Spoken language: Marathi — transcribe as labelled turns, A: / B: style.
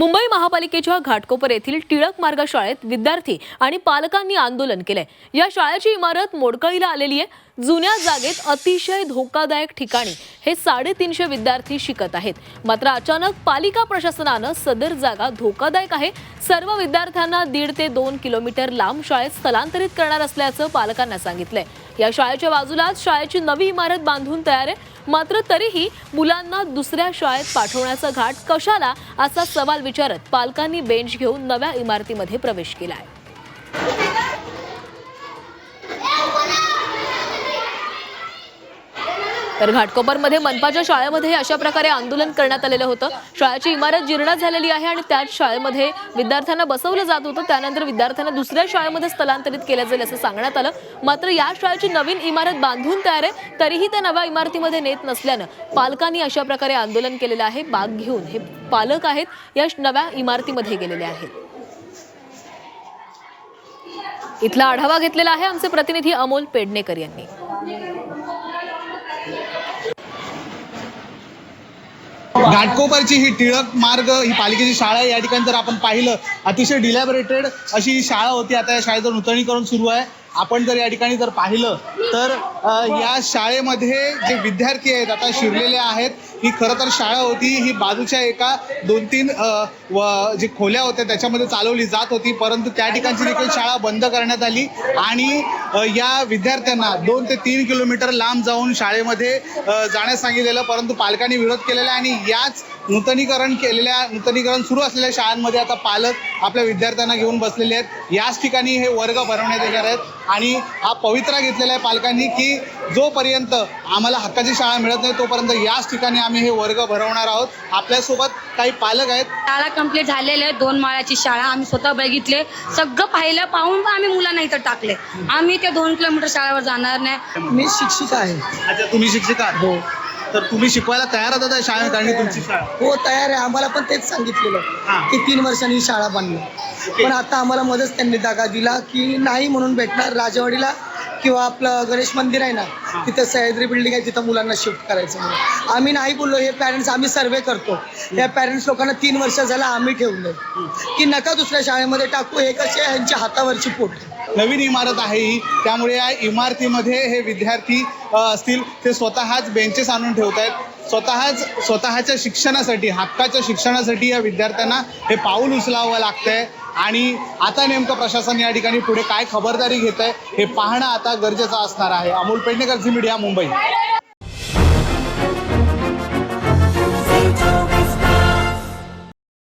A: मुंबई महापालिकेच्या घाटकोपर येथील टिळक मार्ग शाळेत विद्यार्थी आणि पालकांनी आंदोलन केले या शाळेची इमारत मोडकळीला आलेली आहे. जुन्या जागेत अतिशय धोकादायक ठिकाणी हे साडेतीनशे विद्यार्थी शिकत आहेत. मात्र अचानक पालिका प्रशासनानं सदर जागा धोकादायक आहे. सर्व विद्यार्थ्यांना दीड ते दोन किलोमीटर लांब शाळेत स्थलांतरित करणार असल्याचं पालकांना सांगितलंय. या शाळेच्या बाजूलाच शाळेची नवी इमारत बांधून तयार आहे. मात्र तरीही मुलांना दुसऱ्या शाळेत पाठवण्याचा घाट कशाला असा सवाल विचारत पालकांनी बेंच घेऊन नव्या इमारतीमध्ये प्रवेश केला आहे तर घाटकोपरमध्ये मनपाच्या शाळेमध्ये अशा प्रकारे आंदोलन करण्यात आलेलं होतं. शाळेची इमारत जीर्ण झालेली आहे आणि त्याच शाळेमध्ये विद्यार्थ्यांना बसवलं जात होतं. त्यानंतर विद्यार्थ्यांना दुसऱ्या शाळेमध्ये स्थलांतरित केलं जाईल असं सांगण्यात आलं. मात्र या शाळेची नवीन इमारत बांधून तयार आहे तरीही त्या नव्या इमारतीमध्ये नेत नसल्यानं पालकांनी अशा प्रकारे आंदोलन केलेलं आहे. बाग घेऊन हे पालक आहेत या नव्या इमारतीमध्ये गेलेले आहेत. इथला आढावा घेतलेला आहे आमचे प्रतिनिधी अमोल पेडणेकर यांनी.
B: घाटकोपरची ही टिळक मार्ग ही पालिकेची शाळा आहे. या ठिकाणी जर आपण पाहिलं अतिशय डिलॅबरेटेड अशी ही शाळा होती. आता या शाळेचं नूतनीकरण सुरू आहे. आपण जर या ठिकाणी जर पाहिलं तर या शाळेमध्ये जे विद्यार्थी आहेत आता शिरलेले आहेत ही खरं तर शाळा होती. ही बाजूच्या एका दोन तीन व जे खोल्या होत्या त्याच्यामध्ये चालवली जात होती. परंतु त्या ठिकाणची देखील शाळा बंद करण्यात आली. आणि या विद्यार्थ्यांना दोन ते तीन किलोमीटर लांब जाऊन शाळेमध्ये जाण्यास सांगितलेलं परंतु पालकांनी विरोध केलेला आहे आणि याच नूतनीकरण केलेल्या नूतनीकरण सुरू असलेल्या शाळांमध्ये आता पालक आपल्या विद्यार्थ्यांना घेऊन बसलेले आहेत. याच ठिकाणी हे वर्ग भरवण्यात येणार आहेत. आणि हा पवित्रा घेतलेला आहे पालकांनी की जोपर्यंत आम्हाला हक्काची शाळा मिळत नाही तोपर्यंत याच ठिकाणी आम्ही हे वर्ग भरवणार आहोत. आपल्यासोबत काही पालक आहेत.
C: शाळा कंप्लीट झालेले आहे दोन माळ्याची शाळा आम्ही स्वतः बघितले. सगळं पाहिलं पाहून आम्ही मुलांना इथं टाकले. आम्ही त्या दोन किलोमीटर शाळेवर जाणार नाही.
D: मी शिक्षिका आहे.
B: अच्छा तुम्ही शिक्षिका आहात?
D: हो.
B: तर तुम्ही शिकवायला तयार होता त्या शाळेत आणि तुमची शाळा?
D: हो तयार आहे. आम्हाला पण तेच सांगितलेलं
B: हा.
D: की तीन वर्षांनी ही शाळा बांधणार पण आता आम्हाला मध्येच त्यांनी दागा दिला की नाही म्हणून भेटणार राजवाडीला किंवा आपलं गणेश मंदिर आहे ना तिथं सह्याद्री बिल्डिंग आहे तिथं मुलांना शिफ्ट करायचं म्हणून. आम्ही नाही बोललो हे पॅरेंट्स आम्ही सर्वे करतो. या पॅरेंट्स लोकांना तीन वर्ष झालं आम्ही ठेवलं. की नका दुसऱ्या शाळेमध्ये टाकू हे कसे यांच्या हातावरची पोट.
B: नवीन इमारत आहे ही. त्यामुळे या इमारतीमध्ये हे विद्यार्थी असतील. ते स्वतःच बेंचेस आणून ठेवत आहेत स्वतःच स्वतःच्या शिक्षणासाठी हक्काच्या शिक्षणासाठी या विद्यार्थ्यांना हे पाऊल उचलावं लागतंय. आणि आता नेमकं प्रशासन या ठिकाणी पुढे काय खबरदारी घेत आहे हे पाहणं आता गरजेचं असणार आहे. Amol Pednekar Zee media Mumbai.